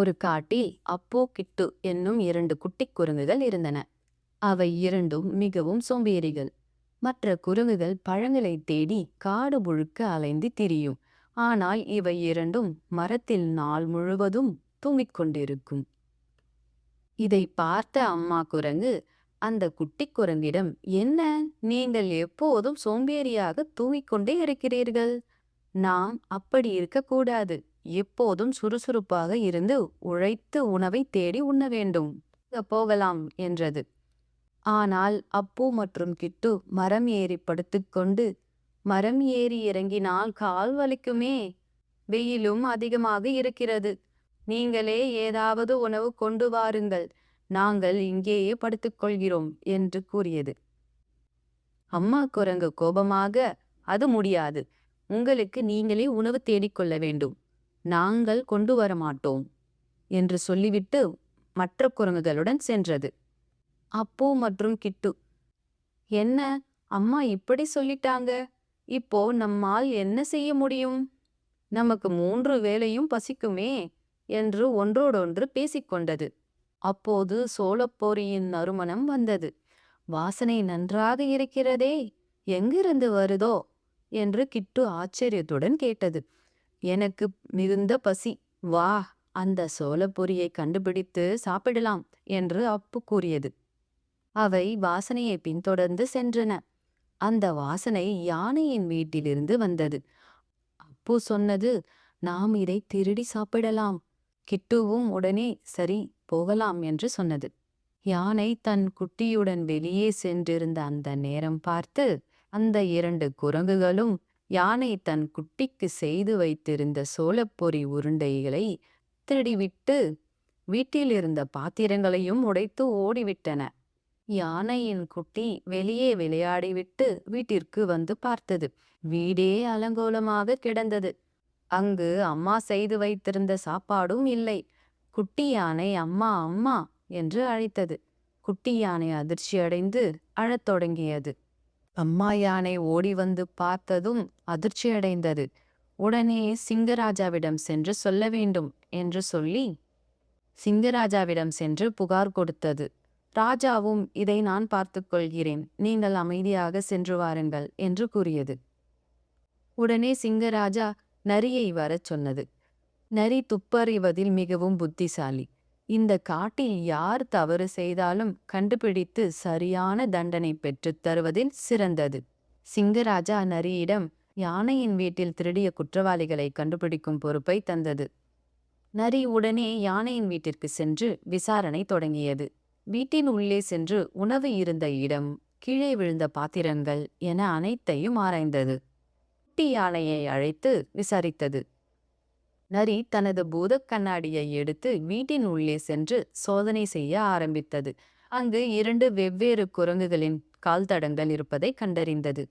ஒரு காட்டில் அப்போ கிட்டு என்னும் இரண்டு குட்டிக் குரங்குகள் இருந்தன. அவை இரண்டும் மிகவும் சோம்பேறிகள். மற்ற குரங்குகள் பழங்களை தேடி காடு முழுக்க அலைந்து திரியும். ஆனால் இவை இரண்டும் மரத்தில் நாள் முழுவதும் தூங்கிக் கொண்டிருக்கும். இதை பார்த்த அம்மா குரங்கு அந்த குட்டிக் குரங்கிடம் என்ன? நீங்கள் எப்போதும் சோம்பேறியாக தூங்கிக் கொண்டே இருக்கிறீர்கள். நாம் அப்படி இருக்கக்கூடாது எப்போதும் சுறுசுறுப்பாக இருந்து உழைத்து உணவை தேடி உண்ண வேண்டும். போகலாம் என்றது. ஆனால் அப்பு மற்றும் கிட்டு மரம் ஏறி படுத்துக்கொண்டு மரம் ஏறி இறங்கினால் கால் வலிக்குமே? வெயிலும் அதிகமாக இருக்கிறது. நீங்களே ஏதாவது உணவு கொண்டு வாருங்கள். நாங்கள் இங்கேயே படுத்துக்கொள்கிறோம் என்று கூறியது. அம்மா குரங்கு கோபமாக அது முடியாது. உங்களுக்கு நீங்களே உணவு தேடிக்கொள்ள வேண்டும். நாங்கள் கொண்டு வர மாட்டோம் என்று சொல்லிவிட்டு மற்ற குரங்குகளுடன் சென்றது. அப்போ மற்றும் கிட்டு. என்ன? அம்மா இப்படி சொல்லிட்டாங்க. இப்போ நம்மால் என்ன செய்ய முடியும்? நமக்கு மூன்று வேலையும் பசிக்குமே என்று ஒன்றோடொன்று பேசிக்கொண்டது அப்போது சோளப்பொரியின் நறுமணம் வந்தது. வாசனை நன்றாக இருக்கிறதே. எங்கிருந்து வருதோ? என்று கிட்டு ஆச்சரியத்துடன் கேட்டது. எனக்கு மிகுந்த பசி. வா அந்த சோளப்பொரியை கண்டுபிடித்து சாப்பிடலாம் என்று அப்பு கூறியது. அவை வாசனையை பின்தொடர்ந்து சென்றன. அந்த வாசனை யானையின் வீட்டிலிருந்து வந்தது. அப்பு சொன்னது நாம் இதை திருடி சாப்பிடலாம். கிட்டுவும் உடனே சரி போகலாம் என்று சொன்னது. யானை தன் குட்டியுடன் வெளியே சென்றிருந்த அந்த நேரம் பார்த்து அந்த இரண்டு குரங்குகளும் யானை தன் குட்டிக்கு செய்து வைத்திருந்த சோளப்பொறி உருண்டைகளை திருடிவிட்டு வீட்டில் இருந்த பாத்திரங்களையும் உடைத்து ஓடிவிட்டன. யானையின் குட்டி வெளியே விளையாடிவிட்டு வீட்டிற்கு வந்து பார்த்தது. வீடே அலங்கோலமாக கிடந்தது. அங்கு அம்மா செய்து வைத்திருந்த சாப்பாடும் இல்லை. குட்டி யானை அம்மா அம்மா என்று அழைத்தது. குட்டி யானை அதிர்ச்சியடைந்து அழத் தொடங்கியது. அம்மா யானை ஓடி வந்து பார்த்ததும் அதிர்ச்சியடைந்தது உடனே சிங்கராஜாவிடம் சென்று சொல்ல வேண்டும் என்று சொல்லி சிங்கராஜாவிடம் சென்று புகார் கொடுத்தது. ராஜாவும் இதை நான் பார்த்துக்கொள்கிறேன் நீங்கள் அமைதியாக சென்று வாருங்கள் என்று கூறியது. உடனே சிங்கராஜா நரியை வரச் சொன்னது. நரி துப்பறிவதில் மிகவும் புத்திசாலி. இந்த காட்டில் யார் தவறு செய்தாலும் கண்டுபிடித்து சரியான தண்டனை பெற்றுத் தருவதில் சிறந்தது. சிங்கராஜா நரியிடம் யானையின் வீட்டில் திருடிய குற்றவாளிகளை கண்டுபிடிக்கும் பொறுப்பை தந்தது. நரி உடனே யானையின் வீட்டிற்கு சென்று விசாரணை தொடங்கியது. வீட்டின் உள்ளே சென்று உணவு இருந்த இடம் கீழே விழுந்த பாத்திரங்கள் என அனைத்தையும் ஆராய்ந்தது. குட்டி யானையை அழைத்து விசாரித்தது. நரி தனது பூதக் கண்ணாடியை எடுத்து வீட்டின் உள்ளே சென்று சோதனை செய்ய ஆரம்பித்தது. அங்கு இரண்டு வெவ்வேறு குரங்குகளின் கால் தடங்கள் இருப்பதை கண்டறிந்தது.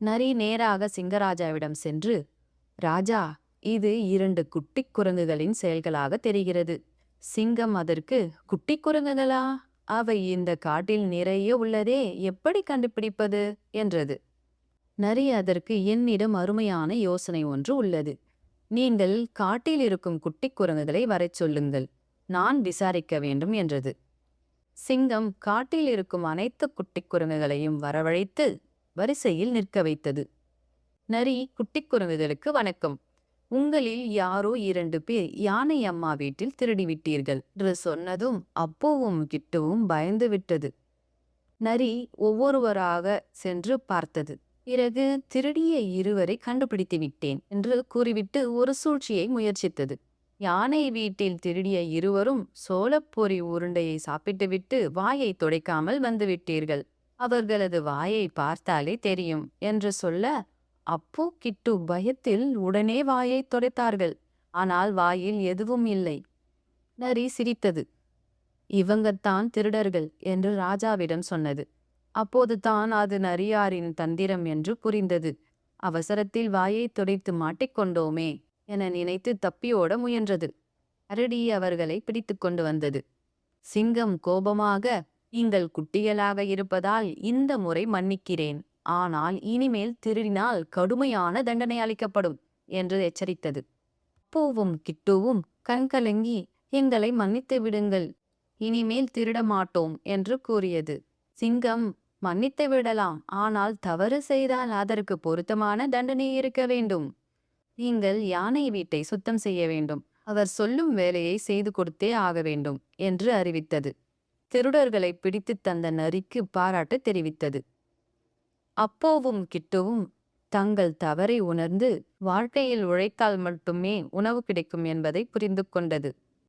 நரி நேராக சிங்கராஜாவிடம் சென்று ராஜா இது இரண்டு குட்டிக் குரங்குகளின் செயல்களாக தெரிகிறது. சிங்கம் அதற்கு குட்டிக் குரங்குகளா? அவை இந்த காட்டில் நிறைய உள்ளதே எப்படி கண்டுபிடிப்பது? என்றது. நரி அதற்கு என்னிடம் அருமையான யோசனை ஒன்று உள்ளது. நீங்கள் காட்டில் இருக்கும் குட்டிக் குரங்குகளை வரச் சொல்லுங்கள். நான் விசாரிக்க வேண்டும் என்றது. சிங்கம் காட்டில் இருக்கும் அனைத்து குட்டிக் குரங்குகளையும் வரவழைத்து வரிசையில் நிற்க வைத்தது. நரி குட்டிக் குரங்குகளுக்கு வணக்கம். உங்களில் யாரோ இரண்டு பேர் யானை அம்மா வீட்டில் திருடிவிட்டீர்கள். என்று சொன்னதும் அப்போவும் கிட்டுவும் பயந்து விட்டது நரி ஒவ்வொருவராக சென்று பார்த்தது. பிறகு திருடிய இருவரை கண்டுபிடித்து விட்டேன் என்று கூறிவிட்டு ஒரு சூழ்ச்சியை முயற்சித்தது. யானை வீட்டில் திருடிய இருவரும் சோளப்பொறி உருண்டையை சாப்பிட்டுவிட்டு வாயை துடைக்காமல் வந்துவிட்டீர்கள் அவர்களது வாயை பார்த்தாலே தெரியும் என்று சொல்ல அப்போ கிட்டு பயத்தில் உடனே வாயை துடைத்தார்கள். ஆனால் வாயில் எதுவும் இல்லை நரி சிரித்தது. இவங்கத்தான் திருடர்கள் என்று ராஜாவிடம் சொன்னது. அப்போது தான் அது நரியாரின் தந்திரம் என்று புரிந்தது. அவசரத்தில் வாயை துடைத்து மாட்டிக்கொண்டோமே என நினைத்து தப்பியோட முயன்றது. அரடி அவர்களை பிடித்து கொண்டு வந்தது. சிங்கம் கோபமாக நீங்கள் குட்டிகளாக இருப்பதால் இந்த முறை மன்னிக்கிறேன். ஆனால் இனிமேல் திருடினால் கடுமையான தண்டனை அளிக்கப்படும் என்று எச்சரித்தது. பூவும் கிட்டுவும் கண்கலங்கி எங்களை மன்னித்து விடுங்கள். இனிமேல் திருட மாட்டோம் என்று கூறியது. சிங்கம் மன்னித்து விடலாம். ஆனால் தவறு செய்தால் அதற்கு பொருத்தமான தண்டனை இருக்க வேண்டும். நீங்கள் யானை வீட்டை சுத்தம் செய்ய வேண்டும். அவர் சொல்லும் வேலையை செய்து கொடுத்தே ஆக வேண்டும் என்று அறிவித்தது. திருடர்களை பிடித்து தந்த நரிக்கு பாராட்டு தெரிவித்தது. அப்போவும் கிட்டுவும் தங்கள் தவறை உணர்ந்து வாழ்க்கையில் உழைத்தால் மட்டுமே உணவு கிடைக்கும் என்பதை புரிந்து கொண்டது.